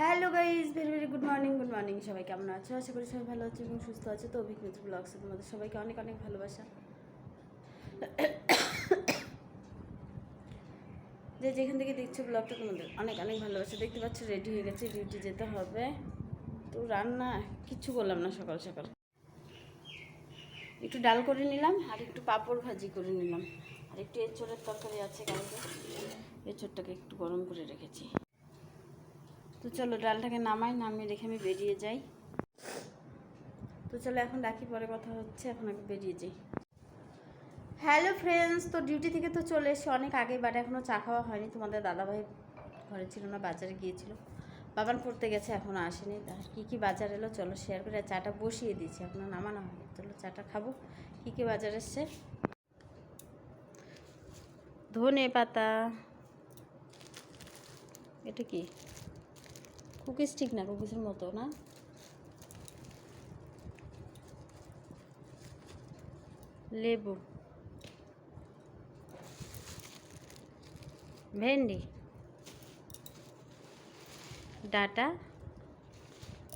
Hello guys very very good morning good morning. সবাই কেমন আছো? আশা করি সবাই ভালো আছে এবং সুস্থ আছে। তো অভিজ্ঞ ব্লগসে তোমাদের সবাইকে অনেক অনেক ভালোবাসা। যে যেখান থেকে দেখছ ব্লগটা তোমাদের অনেক অনেক ভালোবাসা। দেখতে পাচ্ছ রেডি হয়ে গেছে ডিউটি যেতে হবে। তো রান্না কিচ্ছু করলাম না সকাল সকাল। একটু ডাল করে নিলাম আর একটু পাঁপড় ভাজি করে নিলাম। আর একটু এঁচড়ের তরকারি আছে কালকে। এঁচড়টাকে একটু গরম করে রেখেছি। তো চলো ডালটাকে নামাই, নামিয়ে রেখে আমি বেরিয়ে যাই। তো চলো এখন রাখি, পরে কথা হচ্ছে, এখন আমি বেরিয়ে যাই। হ্যালো ফ্রেন্ডস তো ডিউটি থেকে তো চলে এসে অনেক আগে বাট এখনও চা খাওয়া হয়নি। তোমাদের দাদাভাই ঘরে ছিল না, বাজারে গিয়েছিল। বাবান পড়তে গেছে এখনও আসেনি। তার কী কী বাজার এলো, চলো শেয়ার করে চাটা বসিয়ে দিয়েছি। এখনও নামানো হয়নি। চলো চাটা খাব। কী কী বাজার এসছে? ধনে পাতা এটা কি? কুকিজ ঠিক না, কুকিজের মতো, না? লেবু। ভেন্ডি। ডাটা।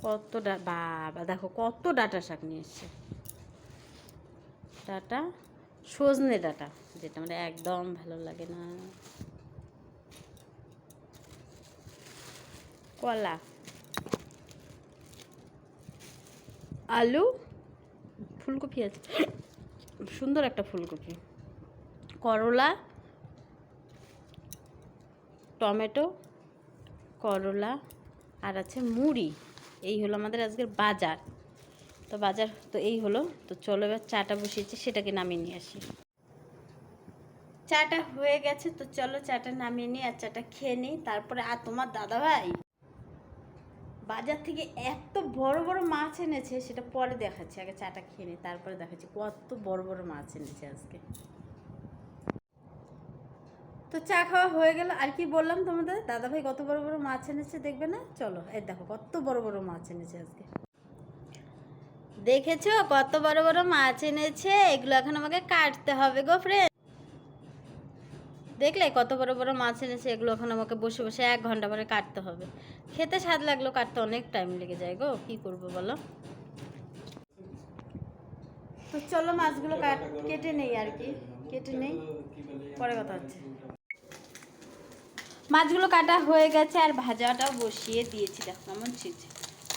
কত বাবা, দেখো কত ডাটা শাক নিয়ে এসছে। ডাটা, সজনে ডাটা, যেটা আমার একদম ভালো লাগে না। কলা। আলু, ফুলকপি আছে। সুন্দর একটা ফুলকপি। করলা, টমেটো, করলা, আর আছে মুড়ি। এই হলো আমাদের আজকের বাজার। তো বাজার তো এই হলো। তো চলো এবার চাটা বসিয়েছি, সেটাকে নামিয়ে নিয়ে আসি। চাটা হয়ে গেছে, তো চলো চাটা নামিয়ে নিই আর চাটা খেয়ে নিই। তারপরে, আর তোমার দাদা ভাই বাজার থেকে এত বড় বড় মাছ এনেছে, সেটা পরে দেখাচ্ছি। আগে চাটা খেয়ে নিই তারপরে দেখাচ্ছি। কত বড় বড় মাছ এনেছে আজকে। তো চা খাওয়া হয়ে গেল। আর কি বললাম তোমাদের? দাদাভাই কত বড় বড় মাছ এনেছে দেখবে না? চলো, এই দেখো, কত বড় বড় মাছ এনেছে আজকে। দেখেছ? কত বড় বড় মাছ এনেছে? এগুলো এখন আমাকে কাটতে হবে গো ফ্রেন্ড দেখলে কত বড় বড় মাছ এনেছে, এগুলো এখন আমাকে বসে বসে এক ঘণ্টা পরে কাটতে হবে। খেতে স্বাদ লাগল, কাটতে অনেক টাইম লেগে যায় গো, কি করব বলো? তো চলো মাছগুলো কাট নেই আর কি, কেটে নেই, পরে কথা হচ্ছে। মাছগুলো কাটা হয়ে গেছে আর ভাজাটাও বসিয়ে দিয়েছি, দেখো কেমন ছিটছে।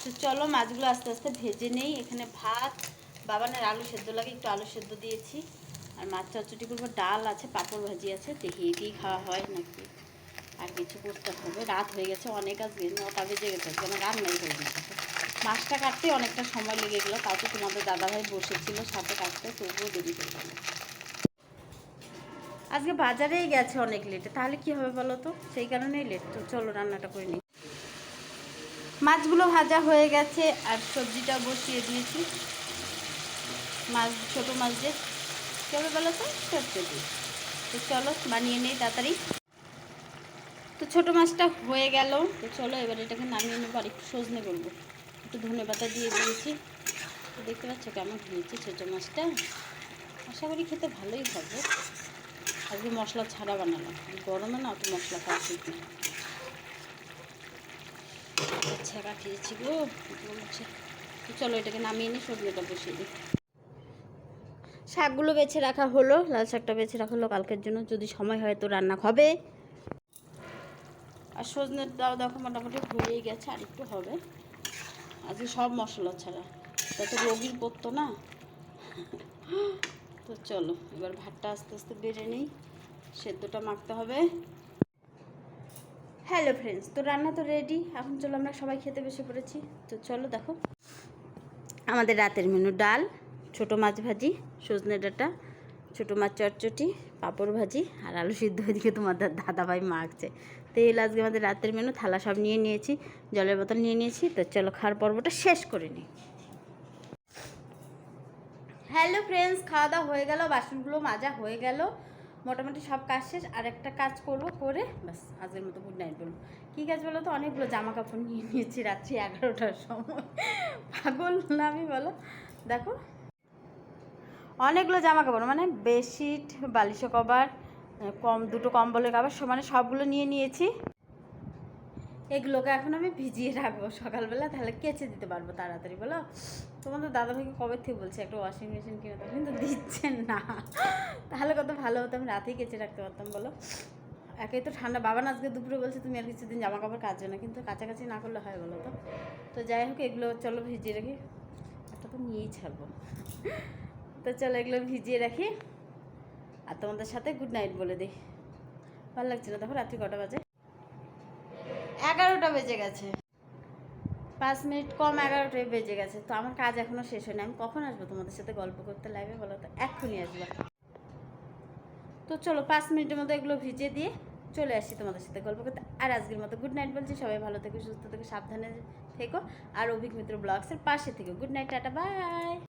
তো চলো মাছগুলো আস্তে আস্তে ভেজে নেই, এখানে ভাত বাবানের আলু সেদ্ধ লাগে, একটু আলু সেদ্ধ দিয়েছি। আর মাছ চচ্চটি করব, ডাল আছে, পাঁপড় ভাজি আছে দেখি এটাই খাওয়া হয় নাকি? আর কিছু করতে হবে। রাত হয়ে গেছে, অনেক আজকে নটা বেজে গেছে যেন রান্নাই হয়ে গেছে। মাছটা কাটতে অনেকটা সময় লেগে গেলো, তাও তো তোমাদের দাদাভাই বসেছিল সাথে কাটতে, তবুও দেরি হয়ে গেলো। আজকে বাজারেই গেছে অনেক লেটে তাহলে কি হবে বলো তো? সেই কারণেই লেট তো চলো রান্নাটা করে নিই। মাছগুলো ভাজা হয়ে গেছে, আর সবজিটা বসিয়ে দিয়েছি। মাছ, ছোটো মাছ যে কী হবে বলো তো সবজি তো চলো, বানিয়ে নেই তাড়াতাড়ি। তো ছোটো মাছটা হয়ে গেল। তো চলো, এবার এটাকে নামিয়ে নেব আর একটু সজনে করব একটু ধনে পাতা দিয়ে দিয়েছি। দেখতে পাচ্ছ কেমন হয়েছে ছোটো মাছটা? আশা করি খেতে ভালোই হবে। আজকে মশলা ছাড়া বানালাম। গরমে না অত মশলা খাওয়া ঠিক না। খেয়েছি গো চলো, এটাকে নামিয়ে নিই, সজনেটা বসিয়ে দিই। শাকগুলো বেছে রাখা হলো, লাল শাকটা বেছে রাখা হলো কালকের জন্য। যদি সময় হয় তো রান্না হবে। আর সজনের দাও দেখো মোটামুটি হয়েই গেছে, আর একটু হবে। আজকে সব মশলা ছাড়া। যাতে রোগীর পড়তো না। তো চলো, এবার ভাতটা আস্তে আস্তে বেড়ে নিই। সেদ্ধটা মাখতে হবে। হ্যালো ফ্রেন্ডস তো রান্না তো রেডি এখন চলো আমরা সবাই খেতে বসে পড়েছি। তো চলো দেখো। আমাদের রাতের মেনু ডাল, ছোটো মাছ ভাজি সজনে ডাঁটা, ছোটো মাছ চটচটি, পাঁপড় ভাজি আর আলু সিদ্ধ ওইদিকে তোমাদের দাদাভাই মাখছে। তো এই আজকে আমাদের রাতের মেনু থালা সব নিয়ে নিয়েছি, জলের বোতল নিয়ে নিয়েছি। তো চলো খাওয়ার পর্বটা শেষ করে নিই। হ্যালো ফ্রেন্ডস খাওয়া দাওয়া হয়ে গেল, বাসনগুলো মাজা হয়ে গেল। মোটামুটি সব কাজ শেষ, আর একটা কাজ করব করে বাস আজকের মতো গুড নাইট বলব। কী কাজ বলো তো? অনেকগুলো জামা কাপড় নিয়ে নিয়েছি রাত্রি এগারোটার সময়। পাগল আমি বলো? দেখো অনেকগুলো জামা কাপড় মানে বেডশিট বালিশ কভার কম, দুটো কম্বলের কাপড় সমানে সবগুলো নিয়ে নিয়েছি। এগুলোকে এখন আমি ভিজিয়ে রাখব সকালবেলা, তাহলে কেচে দিতে পারব তাড়াতাড়ি, বলো? তোমাদের দাদা ভাইকে কবে থেকে বলছে একটা ওয়াশিং মেশিন কিনে দেবো? কিন্তু দিচ্ছেন না। তাহলে কত ভালো হতো, আমি রাতেই কেচে রাখতে পারতাম, বলো? একেই তো ঠান্ডা, বাবা আজকে দুপুরে বলছে তুমি আর কিছুদিন জামা কাপড় কাচো না, কিন্তু কাছাকাছি না করলে হয়, বলো তো? তো যাই হোক, এগুলো চলো ভিজিয়ে রাখি। একটা তো নিয়েই ছাড়বো। তো চলো এগুলো ভিজিয়ে রাখি। আর তোমাদের সাথে গুড নাইট বলে দিই। ভালো লাগছে না দেখো রাত্রি কটা বাজে? এগারোটা বেজে গেছে। পাঁচ মিনিট কম এগারোটায় বেজে গেছে। তো আমার কাজ এখনও শেষ হয়নি। আমি কখন আসব তোমাদের সাথে গল্প করতে লাইভে বলো তো? এক্ষুনি আসব। তো চলো পাঁচ মিনিটের মধ্যে এগুলো ভিজিয়ে দিয়ে চলে আসি তোমাদের সাথে গল্প করতে। আর আজকের মতো গুড নাইট বলছি। সবাই ভালো থেকো সুস্থ থেকো সাবধানে থেকো। আর অভিক মিত্র ব্লগসের পাশে থেকো। Good night tata bye